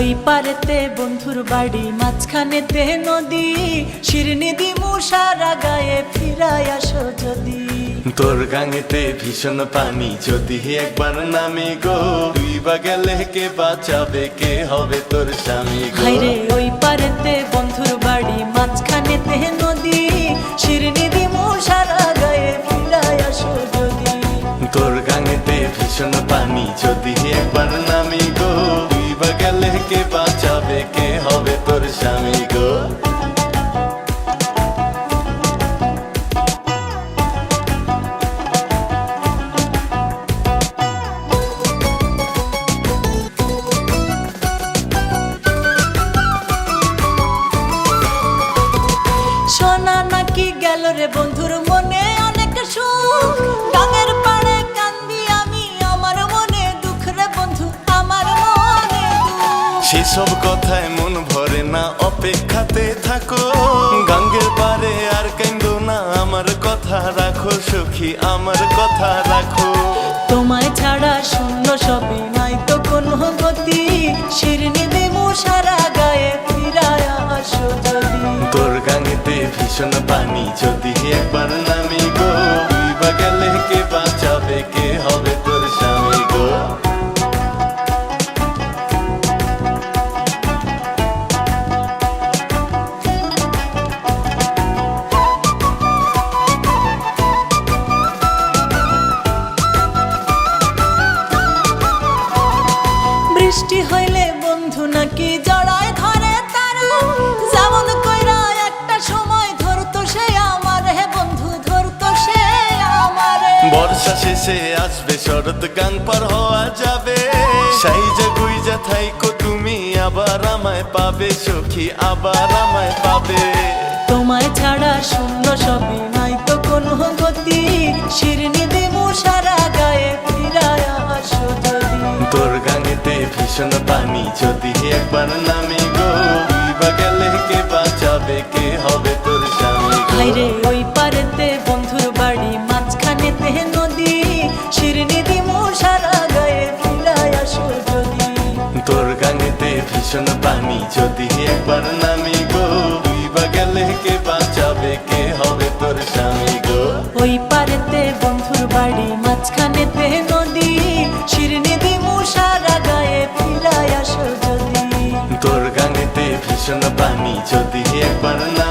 ওই পারেতে বন্ধুর বাড়ি মাঝখানেতে নদী। শিরনিদি দিমু সারা গায়ে ফিরাই আসো যদি। তোর গাঙেতে ভীষণ পানি যদি একবার নামে গো। তুই বা গেলে কে বাঁচাবে কে হবে তোর স্বামী গো? রে বন্ধুর মনে অনেক সুখ। গাঙের পাড়ে কান্দি আমি আমার মনে দুঃখ রে বন্ধু আমার মনে সেসব কথায় মন ভরে না অপেক্ষাতে থাকো। গাঙ্গের পারে আর কেন্দ্র না আমার কথা রাখো সখী আমার কথা রাখো। তোমায় ছাড়া শূন্য সবই নাই তো কোনো গতি। শিরনি ভীষণ পানি যদি একবার নামি গো বা গেলে কে বাঁচাবে, কে হবে তোর স্বামী গো? বৃষ্টি হইলে বর্ষা শেষে আসবে। শরৎ গান পার হওয়া যাবে। সাইজা গুইজা থাইকো তুমি আবার আমায় পাবে। সখী আবার আমায় পাবে। তোমায় ছাড়া শূন্য সবই নাই তো কোনো গতি। শিরনি দিমু সারা গায়ে ফিরায় আসো যদি। তোর গাঙেতে ভীষণ পানি যদি একবার নামে গো। বা গেলে কে বাঁচাবে কে হবে তোর ভীষণ পানি যদি একবার নামে গো গেলে কে বাঁচাবে কে হবে তোর স্বামী গো? ওই পারেতে বন্ধুর বাড়ি মাঝখানেতে নদী। শিরনি দিমু সারা গায়ে ফিরায় আসো যদি। তোর গানেতে ভীষণ পানি যদি একবার না